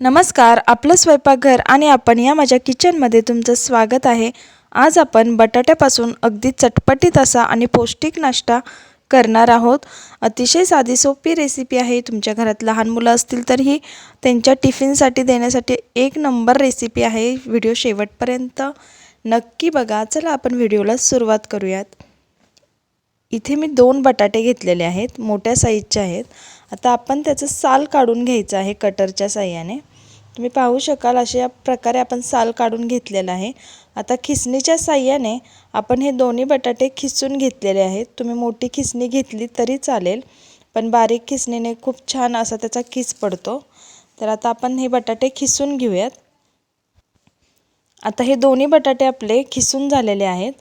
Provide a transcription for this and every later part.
नमस्कार आपलं स्वयंपाकघर आणि आपण या माझ्या किचनमध्ये तुमचं स्वागत आहे. आज आपण बटाट्यापासून अगदी चटपटीत असा आणि पौष्टिक नाश्ता करणार आहोत. अतिशय साधी सोपी रेसिपी आहे. तुमच्या घरात लहान मुलं असतील तर ही त्यांच्या टिफिनसाठी देण्यासाठी एक नंबर रेसिपी आहे. व्हिडिओ शेवटपर्यंत नक्की बघा. चला आपण व्हिडिओला सुरुवात करूयात. इथे मी दोन बटाटे घेतलेले आहेत. मोठ्या साईजचे आहेत. आता आपण त्याचं साल काढून घ्यायचं आहे कटरच्या साह्याने. तुम्ही पाहू शकाल अशा प्रकारे आपण साल काढून घेतलेला आहे. आता खिसणीच्या साह्याने आपण हे दोन्ही बटाटे खिसून घेतलेले आहेत. तुम्ही मोठी खिसणी घेतली तरी चालेल पण बारीक खिसणीने खूप छान असा त्याचा किस पडतो. तर आता आपण हे बटाटे खिसून घेऊयात. आता हे दोन्ही बटाटे आपले खिसून झालेले आहेत.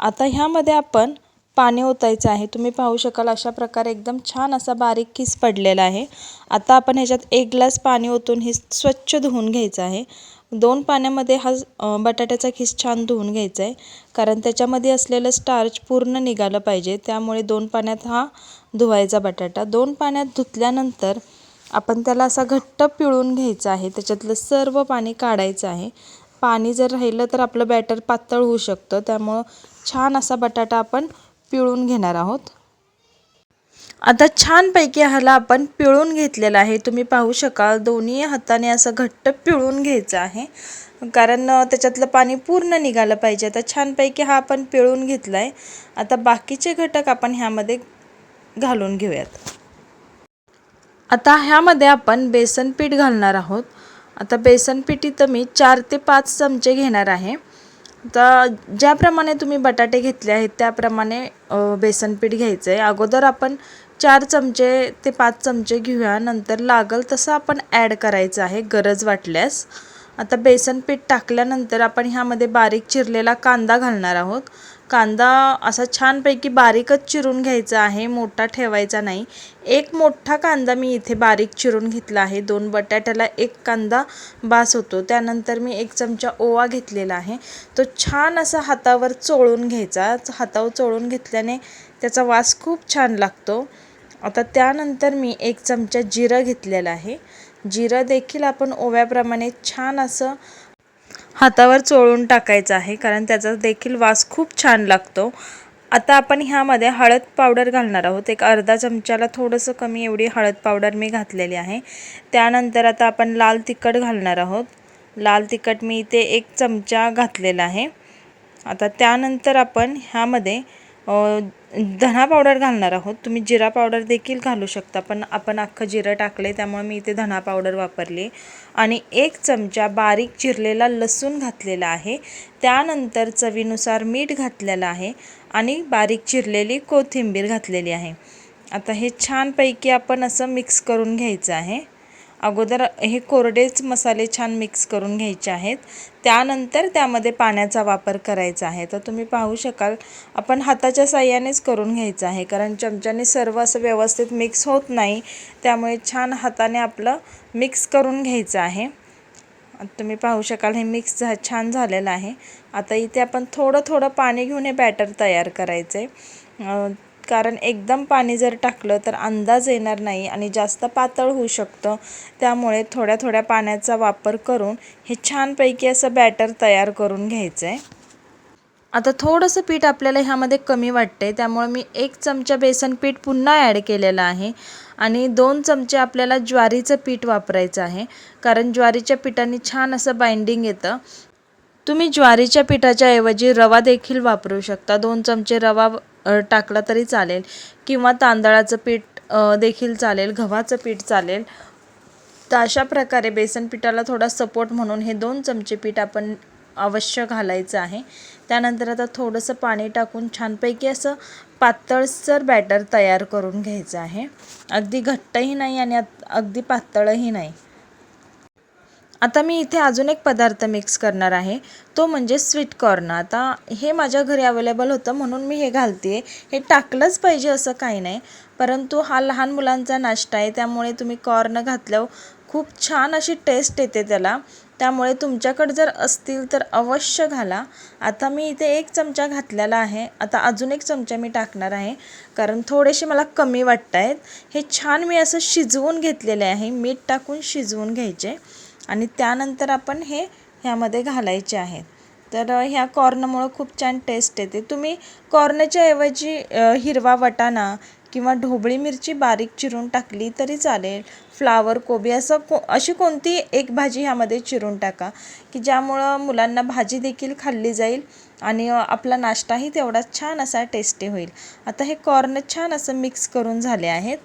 आता ह्यामध्ये आपण पाणी ओतायचं आहे. तुम्ही पाहू शकाल अशा प्रकारे एकदम छान असा बारीक खिस पडलेला आहे. आता आपण ह्याच्यात एक ग्लास पाणी ओतून हे स्वच्छ धुवून घ्यायचं आहे. दोन पाण्यामध्ये हा बटाट्याचा खिस छान धुवून घ्यायचा आहे. कारण त्याच्यामध्ये असलेलं स्टार्च पूर्ण निघालं पाहिजे. त्यामुळे दोन पाण्यात हा धुवायचा बटाटा. दोन पाण्यात धुतल्यानंतर आपण त्याला असा घट्ट पिळून घ्यायचा आहे. त्याच्यातलं सर्व पाणी काढायचं आहे. पाणी जर राहिलं तर आपलं बॅटर पातळ होऊ शकतं. त्यामुळं छान असा बटाटा आपण पिळून घेणार आहोत. आता छानपैकी ह्याला आपण पिळून घेतलेला आहे. तुम्ही पाहू शकाल दोन्ही हाताने असं घट्ट पिळून घ्यायचं आहे. कारण त्याच्यातलं पाणी पूर्ण निघालं पाहिजे. आता छानपैकी हा आपण पिळून घेतला आहे आता बाकीचे घटक आपण ह्यामध्ये घालून घेऊयात. आता ह्यामध्ये आपण बेसन पीठ घालणार आहोत. आता बेसन पीठ इथं मी चार ते पाच चमचे घेणार आहे. तर ज्याप्रमाणे तुम्ही बटाटे घेतले आहेत त्याप्रमाणे बेसन पीठ घ्यायचं आहे अगोदर आपण चार चमचे ते पाच चमचे घेऊया. नंतर लागल तसं आपण ॲड करायचं आहे गरज वाटल्यास. आता बेसन पीठ टाकल्यानंतर आपण ह्यामध्ये बारीक चिरलेला कांदा घालणार आहोत. कांदा असा छानपैकी बारीकच चिरून घ्यायचा आहे मोठा ठेवायचा नाही. एक मोठा कांदा मी इथे बारीक चिरून घेतला आहे. दोन बटाट्याला एक कांदा बास होतो. त्यानंतर मी एक चमचा ओवा घेतलेला आहे. तो छान असा हातावर चोळून घ्यायचा. हातावर चोळून घेतल्याने त्याचा वास खूप छान लागतो. आता त्यानंतर मी एक चमचा जिरं घेतलेला आहे. जिरं देखील आपण ओव्याप्रमाणे छान असं हातावर चोळून टाकायचं आहे कारण त्याचा देखील वास खूप छान लागतो. आता आपण ह्यामध्ये हळद पावडर घालणार आहोत. एक अर्धा चमच्याला थोडंसं कमी एवढी हळद पावडर मी घातलेली आहे. त्यानंतर आता आपण लाल तिखट घालणार आहोत. लाल तिखट मी इथे एक चमचा घातलेला आहे. आता त्यानंतर आपण ह्यामध्ये धना पावडर घालणार आहोत. तुम्ही जिरा पावडर देखील घालू शकता पण आपण अख्खं जिरं टाकलं आहे त्यामुळे मी इथे धना पावडर वापरली. आणि एक चमचा बारीक चिरलेला लसूण घातलेला आहे. त्यानंतर चवीनुसार मीठ घातलेलं आहे आणि बारीक चिरलेली कोथिंबीर घातलेली आहे. आता हे छानपैकी आपण असं मिक्स करून घ्यायचं आहे. अगोदर हे कोरडेच मसाले छान मिक्स करून घ्यायचे आहेत. त्यानंतर त्यामध्ये पाण्याचा वापर करायचा आहे. तर तुम्ही पाहू शकाल आपण हाताच्या साह्यानेच करून घ्यायचं आहे. कारण चमच्याने सर्व असं व्यवस्थित मिक्स होत नाही. त्यामुळे छान हाताने आपलं मिक्स करून घ्यायचं आहे. तुम्ही पाहू शकाल हे मिक्स झा छान झालेलं आहे. आता इथे आपण थोडं थोडं पाणी घेऊन हे बॅटर तयार करायचं आहे कारण एकदम पाणी जर टाकलं तर अंदाज येणार नाही आणि जास्त पातळ होऊ शकतं. त्यामुळे थोड्या थोड्या पाण्याचा वापर करून हे छानपैकी असं बॅटर तयार करून घ्यायचं आहे आता थोडंसं पीठ आपल्याला ह्यामध्ये कमी वाटते त्यामुळे मी एक चमचा बेसन पीठ पुन्हा ॲड केलेलं आहे आणि दोन चमचे आपल्याला ज्वारीचं पीठ वापरायचं आहे. कारण ज्वारीच्या पिठाने छान असं बाइंडिंग येतं. तुम्ही ज्वारीच्या पिठाच्या ऐवजी रवा देखील वापरू शकता. दोन चमचे रवा टाकला तरी चालेल. किंवा तांदळाचं पीठ देखील चालेल गव्हाचं पीठ चालेल. तर अशा प्रकारे बेसन पिठाला थोडा सपोर्ट म्हणून हे दोन चमचे पीठ आपण अवश्य घालायचं आहे. त्यानंतर आता थोडंसं पाणी टाकून छानपैकी असं पातळसर बॅटर तयार करून घ्यायचं आहे. अगदी घट्टही नाही आणि अगदी पातळही नाही. आता मी इथे अजून एक पदार्थ मिक्स करणार आहे. तो म्हणजे स्वीट कॉर्न आता हे माझ्या घरी अवेलेबल होतं म्हणून मी हे घालते हे टाकलंच पाहिजे असं काही नाही. परंतु हा लहान मुलांचा नाश्ता आहे त्यामुळे तुम्ही कॉर्न घातल्यावर खूप छान अशी टेस्ट येते त्याला. त्यामुळे तुमच्याकडे जर असतील तर अवश्य घाला. आता मी इथे एक चमचा घातलेला आहे. आता अजून एक चमचा मी टाकणार आहे. कारण थोडेसे मला कमी वाटत आहेत हे छान मी असं शिजवून घेतलेले आहे. मीठ टाकून शिजवून घ्यायचे. आणि त्यानंतर आपण हे ह्यामध्ये घालायचे आहेत. तर ह्या कॉर्नमुळं खूप छान टेस्ट येते. तुम्ही कॉर्नच्या ऐवजी हिरवा वटाणा किंवा ढोबळी मिरची बारीक चिरून टाकली तरी चालेल. फ्लावर कोबी असं को अशी कोणती एक भाजी ह्यामध्ये चिरून टाका की ज्यामुळं मुलांना भाजी देखील खाल्ली जाईल आणि आपला नाश्ताही तेवढाच छान असा टेस्टी होईल. आता हे कॉर्न छान असं मिक्स करून झाले आहेत.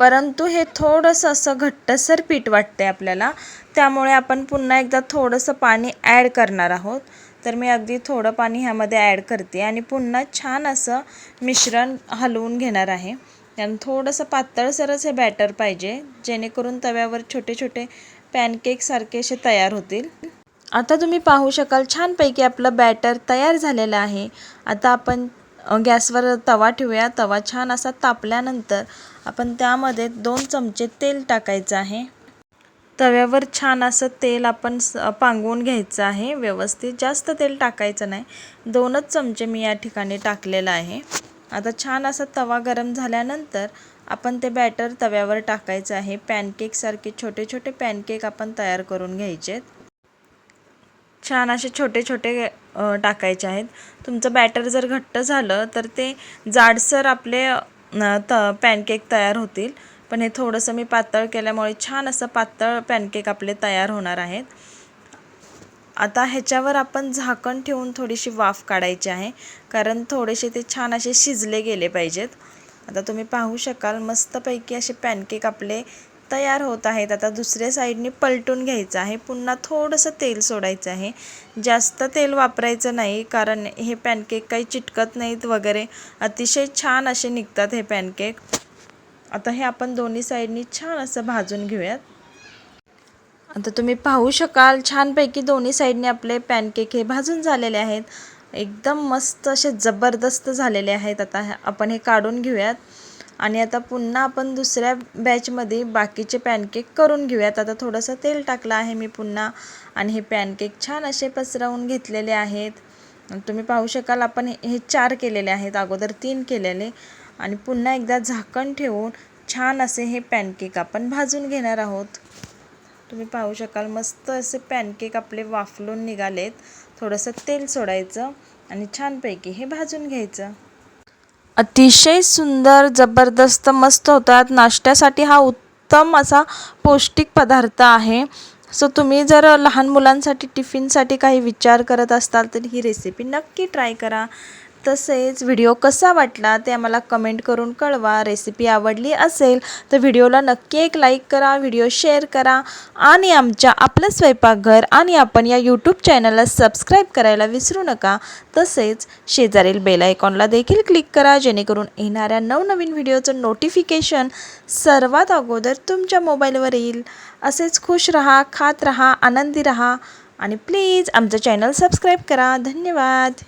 परंतु हे थोडंसं असं घट्टसर पीठ वाटते आपल्याला. त्यामुळे आपण पुन्हा एकदा थोडंसं पाणी ॲड करणार आहोत. तर मी अगदी थोडं पाणी ह्यामध्ये ॲड करते आणि पुन्हा छान असं मिश्रण हलवून घेणार आहे. कारण थोडंसं पातळसरच हे बॅटर पाहिजे जेणेकरून तव्यावर छोटे छोटे पॅनकेकसारखे असे तयार होतील. आता तुम्ही पाहू शकाल छानपैकी आपलं बॅटर तयार झालेलं आहे. आता आपण गॅसवर तवा ठेवूया. तवा छान असा तापल्यानंतर आपण त्यामध्ये दोन चमचे तेल टाकायचं आहे. तव्यावर छान असं तेल आपण स पांगवून घ्यायचं आहे. व्यवस्थित जास्त तेल टाकायचं नाही. दोनच चमचे मी या ठिकाणी टाकलेलं आहे. आता छान असा तवा गरम झाल्यानंतर आपण ते बॅटर तव्यावर टाकायचं आहे. पॅनकेकसारखे छोटे छोटे पॅनकेक आपण तयार करून घ्यायचे छान असे छोटे छोटे टाकायचे आहेत. तुमचं बॅटर जर घट्ट झालं तर ते जाडसर आपले त पॅनकेक तयार होतील. पण हे थोडंसं मी पातळ केल्यामुळे छान असं पातळ पॅनकेक आपले तयार होणार आहेत. आता ह्याच्यावर आपण झाकण ठेवून थोडीशी वाफ काढायची आहे. कारण थोडेसे ते छान असे शिजले गेले पाहिजेत. आता तुम्ही पाहू शकाल मस्तपैकी असे पॅनकेक आपले तयार होत आहेत. आता दुसऱ्या साईडने पलटून घ्यायचं आहे. पुन्हा थोडंसं तेल सोडायचं आहे. जास्त तेल वापरायचं नाही कारण हे पॅनकेक काही चिटकत नाहीत वगैरे. अतिशय छान असे निघतात हे पॅनकेक. आता हे आपण दोन्ही साईडनी छान असं भाजून घेऊयात. आता तुम्ही पाहू शकाल छानपैकी दोन्ही साईडने आपले पॅनकेक हे भाजून झालेले आहेत. एकदम मस्त असे जबरदस्त झालेले आहेत. आता आपण हे काढून घेऊयात. आणि आता पुन्हा आपण दुसऱ्या बॅचमध्ये बाकीचे पॅनकेक करून घेऊयात. आता थोडंसं तेल टाकलं आहे मी पुन्हा आणि हे पॅनकेक छान असे पसरवून घेतलेले आहेत. तुम्ही पाहू शकाल आपण हे चार केलेले आहेत. अगोदर तीन केलेले. आणि पुन्हा एकदा झाकण ठेवून छान असे हे पॅनकेक आपण भाजून घेणार आहोत. तुम्ही पाहू शकाल मस्त असे पॅनकेक आपले वाफलून निघालेत. थोडंसं तेल सोडायचं आणि छानपैकी हे भाजून घ्यायचं. अतिशय सुंदर जबरदस्त मस्त होतात नाश्त्यासाठी हा उत्तम असा पौष्टिक पदार्थ आहे. सो तुम्ही जर लहान मुलांसाठी टिफिनसाठी काही विचार करत असाल तर ही रेसिपी नक्की ट्राय करा. तसेच व्हिडिओ कसा वाटला ते आम्हाला कमेंट करून कळवा. रेसिपी आवडली असेल तर व्हिडिओला नक्की एक लाईक करा व्हिडिओ शेअर करा आणि आमच्या आपलं स्वयंपाकघर आणि आपण या यूट्यूब चॅनलला सबस्क्राईब करायला विसरू नका. तसेच शेजारील बेल आयकॉनला देखील क्लिक करा जेणेकरून येणाऱ्या नवनवीन व्हिडिओचं नोटिफिकेशन सर्वात अगोदर तुमच्या मोबाईलवर येईल. असेच खुश रहा खात रहा आनंदी रहा आणि प्लीज आमचं चॅनल सबस्क्राईब करा. धन्यवाद.